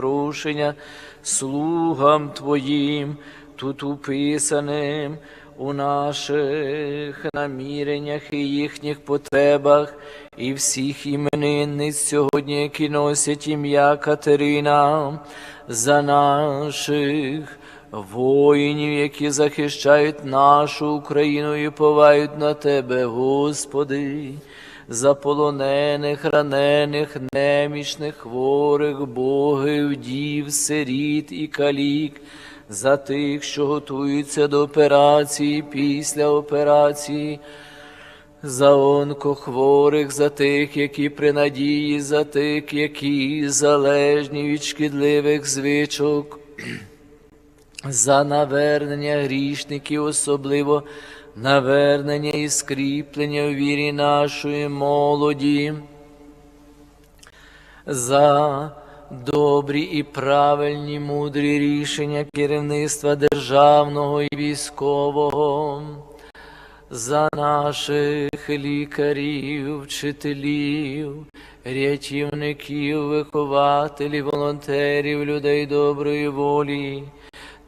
прощення слугам Твоїм, тут уписаним у наших наміреннях і їхніх потребах, і всіх іменинниць сьогодні, які носять ім'я Катерина, за наших воїнів, які захищають нашу Україну і повають на Тебе, Господи. За полонених, ранених, немічних, хворих, богів, дів, сиріт і калік, за тих, що готуються до операції, після операції, за онкохворих, за тих, які при надії, за тих, які залежні від шкідливих звичок, за навернення грішників, особливо навернення і скріплення у вірі нашої молоді, за добрі і правильні мудрі рішення керівництва державного і військового, за наших лікарів, вчителів, рятівників, вихователів, волонтерів, людей доброї волі,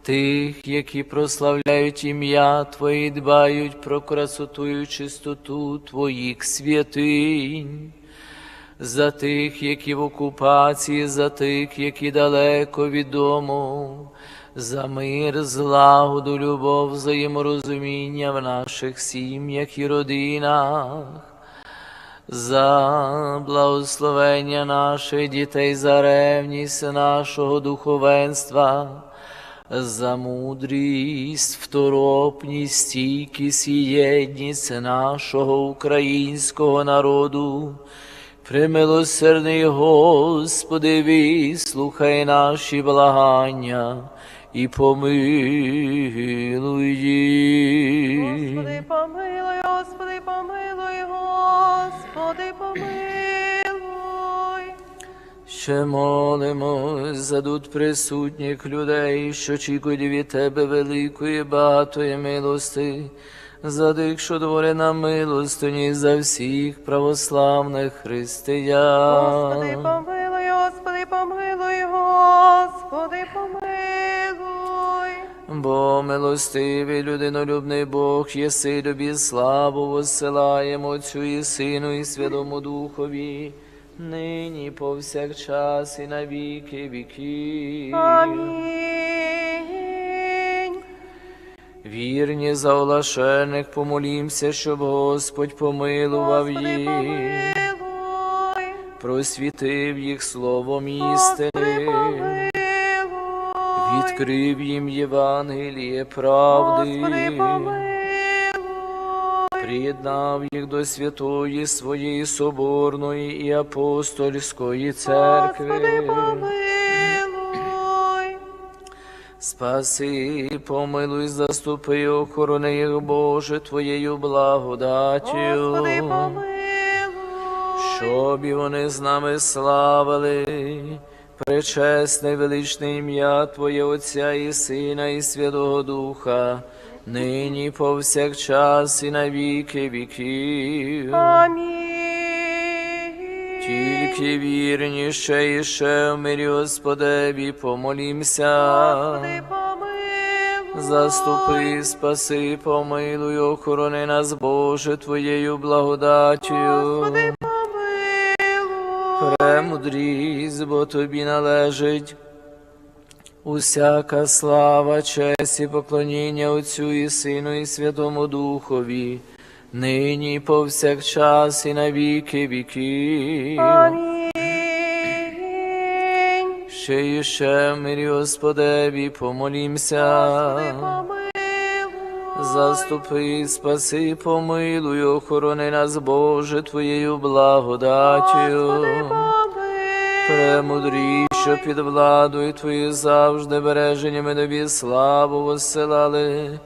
тих, які прославляють ім'я Твоє, і дбають про красоту і чистоту Твоїх святинь. За тих, які в окупації, за тих, які далеко від за мир, злагоду, любов, взаєморозуміння в наших сім'ях і родинах, за благословення наших дітей, за ревність нашого духовенства, за мудрість, второпність, стійкість і єдність нашого українського народу. Примилосердний Господи, вислухай наші благання і помилуй. їх. Господи, помилуй, Господи, помилуй, Господи, помилуй. Ще молимось за тут присутніх людей, що чекають від Тебе великої багатої милости, за тих, що двори на милостині, за всіх православних християн. Господи, помилуй, Господи, помилуй, Господи, помилуй. Бо милостивий людинолюбний Бог, єси тобі славу воссилаємо Отцю і Сину, і Святому Духові, нині повсякчас і на віки віків. Амінь. Вірні за олашених помолімся, щоб Господь помилував їх, просвітив їх словом істини, відкрив їм Євангеліє правди. Приєднав їх до святої своєї соборної і апостольської церкви. Господи, помилуй. Спаси, помилуй, заступи, охорони їх, Боже, Твоєю благодаттю. Господи, помилуй. Щоб і вони з нами славили, пречесне величне ім'я Твоє Отця і Сина, і Святого Духа, нині повсякчас і на віки віків. Амінь. Тільки вірніше і ще в мирі Господеві помолімся. Господи, помилуй. Заступи, спаси, помилуй, охорони нас, Боже, Твоєю благодаттю. Господи, помилуй. Премудрість, бо тобі належить усяка слава, честь і поклоніння Отцю і Сину, і Святому Духові, нині і повсякчас і на віки віків. Амінь. Ще і ще мирі Господеві помолімся. Господи. Заступи, спаси, помилуй, охорони нас, Боже, Твоєю благодаттю. Господи, помилуй. Премудрій, що під владою Твою завжди береженнями тобі славу воссилали.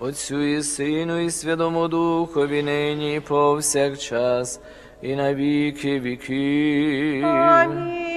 Отцю і Сину, і Святому Духові нині повсякчас, і на віки. Амінь.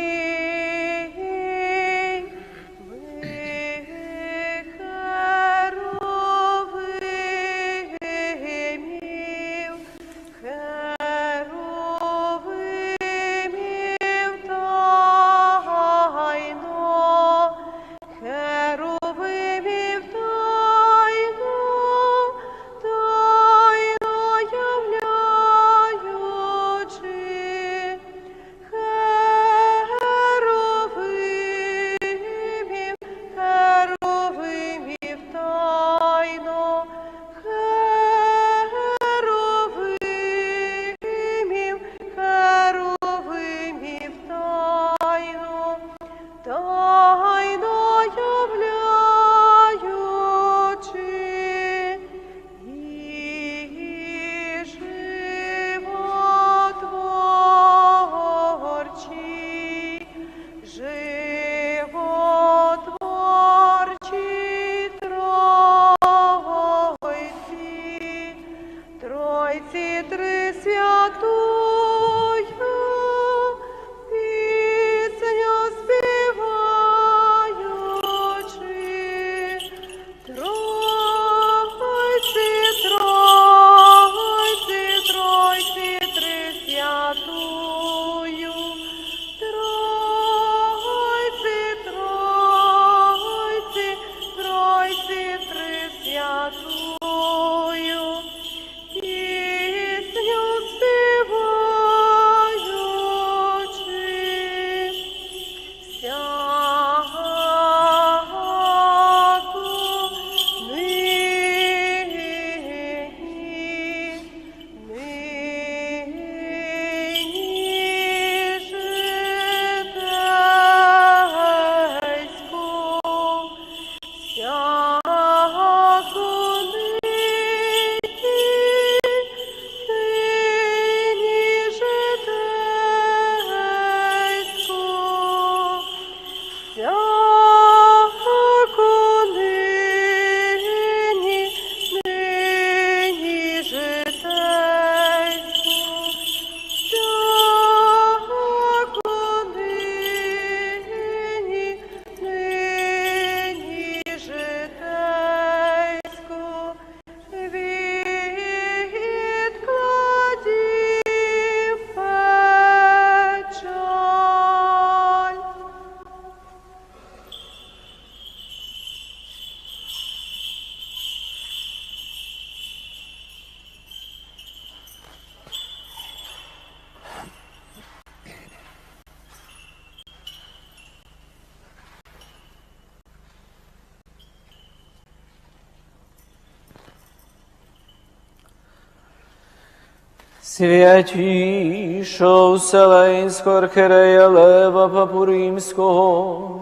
Святішого Вселенського архиерея Лева Папу Римського,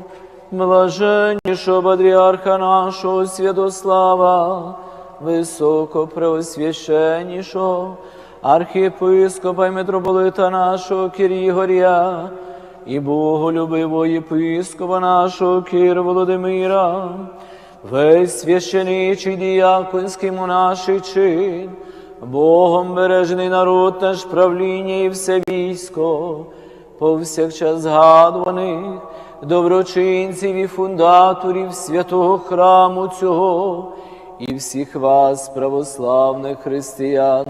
блаженнішого патріарха нашого Святослава, високопреосвященнішого архієпископа і митрополита нашого Кирігоря, і боголюбивого єпископа нашого Кир Володимира, весь священичий діяконський монаший чин, Богом бережений народ наш правління і все військо, повсякчас згадуваних доброчинців і фундаторів святого храму цього, і всіх вас, православних християн,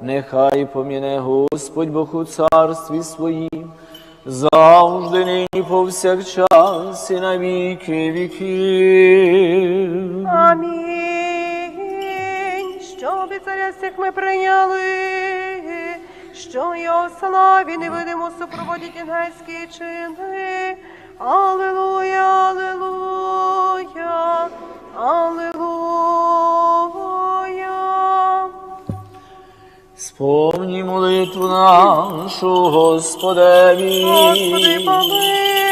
нехай поміне Господь Бог у царстві своїм, завжди нині повсякчас і на віки віків. Амінь. Щоб царя всіх ми прийняли, що його славі невидимо супроводять інгельські чини. Аллилуйя, аллилуйя, аллилуйя. Сповні молитву нашу, Господеві, Господи, помилуй.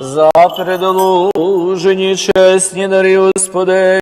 за предолужені чесні дари Господеві.